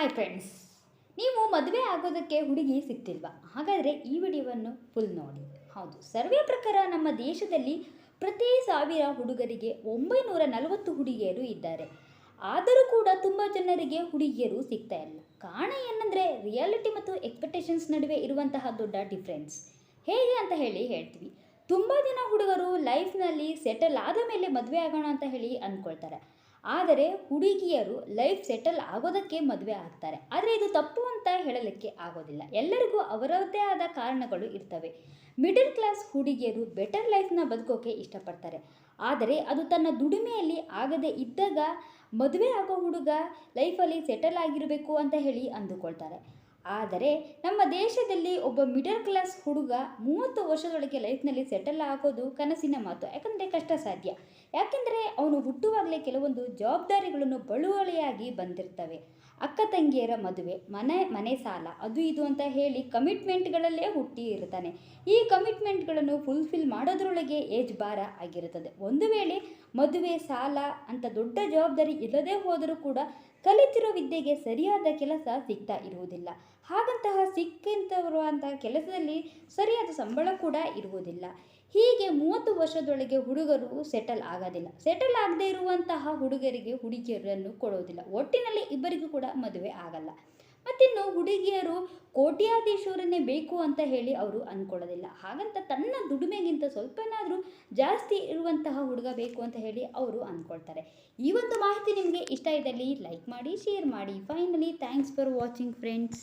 Hi friends ನೀವು ಮದುವೆ ಆಗೋದಕ್ಕೆ ಹುಡುಗಿ ಸಿಗ್ತಿಲ್ವಾ ಹಾಗಾದರೆ ಈ ವಿಡಿಯೋವನ್ನು ಫುಲ್ ನೋಡಿ. ಹೌದು, ಸರ್ವೆ ಪ್ರಕಾರ ನಮ್ಮ ದೇಶದಲ್ಲಿ ಪ್ರತಿ ಸಾವಿರ ಹುಡುಗರಿಗೆ ಒಂಬೈನೂರ ನಲವತ್ತು ಹುಡುಗಿಯರು ಇದ್ದಾರೆ. ಆದರೂ ಕೂಡ ತುಂಬ ಜನರಿಗೆ ಹುಡುಗಿಯರು ಸಿಗ್ತಾ ಇಲ್ಲ. ಕಾರಣ ಏನಂದರೆ ರಿಯಾಲಿಟಿ ಮತ್ತು ಎಕ್ಸ್ಪೆಕ್ಟೇಷನ್ಸ್ ನಡುವೆ ಇರುವಂತಹ ದೊಡ್ಡ ಡಿಫ್ರೆನ್ಸ್ ಹೇಗೆ ಅಂತ ಹೇಳಿ ಹೇಳ್ತೀವಿ. ತುಂಬ ಜನ ಹುಡುಗರು ಲೈಫ್ನಲ್ಲಿ ಸೆಟಲ್ ಆದ ಮೇಲೆ ಮದುವೆ ಆಗೋಣ ಅಂತ ಹೇಳಿ ಅಂದ್ಕೊಳ್ತಾರೆ. ಆದರೆ ಹುಡುಗಿಯರು ಲೈಫ್ ಸೆಟಲ್ ಆಗೋದಕ್ಕೆ ಮದುವೆ ಆಗ್ತಾರೆ. ಆದರೆ ಇದು ತಪ್ಪು ಅಂತ ಹೇಳಲಿಕ್ಕೆ ಆಗೋದಿಲ್ಲ. ಎಲ್ಲರಿಗೂ ಅವರದ್ದೇ ಆದ ಕಾರಣಗಳು ಇರ್ತವೆ. ಮಿಡಲ್ ಕ್ಲಾಸ್ ಹುಡುಗಿಯರು ಬೆಟರ್ ಲೈಫ್ನ ಬದುಕೋಕೆ ಇಷ್ಟಪಡ್ತಾರೆ. ಆದರೆ ಅದು ತನ್ನ ದುಡಿಮೆಯಲ್ಲಿ ಆಗದೆ ಇದ್ದಾಗ ಮದುವೆ ಆಗೋ ಹುಡುಗ ಲೈಫಲ್ಲಿ ಸೆಟಲ್ ಆಗಿರಬೇಕು ಅಂತ ಹೇಳಿ ಅಂದುಕೊಳ್ತಾರೆ. ಆದರೆ ನಮ್ಮ ದೇಶದಲ್ಲಿ ಒಬ್ಬ ಮಿಡಲ್ ಕ್ಲಾಸ್ ಹುಡುಗ ಮೂವತ್ತು ವರ್ಷದೊಳಗೆ ಲೈಫ್ನಲ್ಲಿ ಸೆಟಲ್ ಆಗೋದು ಕನಸಿನ ಮಾತು. ಯಾಕಂದರೆ ಕಷ್ಟ ಸಾಧ್ಯ. ಯಾಕೆಂದರೆ ಅವನು ಹುಟ್ಟುವಾಗಲೇ ಕೆಲವೊಂದು ಜವಾಬ್ದಾರಿಗಳನ್ನು ಬಳುವಳಿಯಾಗಿ ಬಂದಿರ್ತವೆ. ಅಕ್ಕ ತಂಗಿಯರ ಮದುವೆ, ಮನೆ ಮನೆ ಸಾಲ, ಅದು ಇದು ಅಂತ ಹೇಳಿ ಕಮಿಟ್ಮೆಂಟ್ಗಳಲ್ಲೇ ಹುಟ್ಟಿ ಇರ್ತಾನೆ. ಈ ಕಮಿಟ್ಮೆಂಟ್ಗಳನ್ನು ಫುಲ್ಫಿಲ್ ಮಾಡೋದ್ರೊಳಗೆ ಏಜ್ ಭಾರ ಆಗಿರುತ್ತದೆ ಒಂದು ವೇಳೆ ಮದುವೆ, ಸಾಲ ಅಂತ ದೊಡ್ಡ ಜವಾಬ್ದಾರಿ ಇಲ್ಲದೆ ಹೋದರೂ ಕೂಡ ಕಲಿತಿರೋ ವಿದ್ಯೆಗೆ ಸರಿಯಾದ ಕೆಲಸ ಸಿಗ್ತಾ ಇರುವುದಿಲ್ಲ. ಹಾಗಂತಹ ಸಿಕ್ಕಿಂತರುವಂತಹ ಕೆಲಸದಲ್ಲಿ ಸರಿಯಾದ ಸಂಬಳ ಕೂಡ ಇರುವುದಿಲ್ಲ. ಹೀಗೆ ಮೂವತ್ತು ವರ್ಷದೊಳಗೆ ಹುಡುಗರು ಸೆಟಲ್ ಆಗೋದಿಲ್ಲ. ಸೆಟಲ್ ಆಗದೇ ಇರುವಂತಹ ಹುಡುಗರಿಗೆ ಹುಡುಗಿಯರನ್ನು ಕೊಡೋದಿಲ್ಲ. ಒಟ್ಟಿನಲ್ಲಿ ಇಬ್ಬರಿಗೂ ಕೂಡ ಮದುವೆ ಆಗಲ್ಲ. ಮತ್ತಿನ್ನು ಹುಡುಗಿಯರು ಕೋಟ್ಯಾಧೀಶ್ವರನೇ ಬೇಕು ಅಂತ ಹೇಳಿ ಅವರು ಅಂದ್ಕೊಳ್ಳೋದಿಲ್ಲ ಹಾಗಂತ ತನ್ನ ದುಡಿಮೆಗಿಂತ ಸ್ವಲ್ಪನಾದರೂ ಜಾಸ್ತಿ ಇರುವಂತಹ ಹುಡುಗ ಬೇಕು ಅಂತ ಹೇಳಿ ಅವರು ಅಂದ್ಕೊಳ್ತಾರೆ. ಈ ಒಂದು ಮಾಹಿತಿ ನಿಮಗೆ ಇಷ್ಟ ಇದ್ದಲ್ಲಿ ಲೈಕ್ ಮಾಡಿ ಶೇರ್ ಮಾಡಿ. Finally thanks for watching friends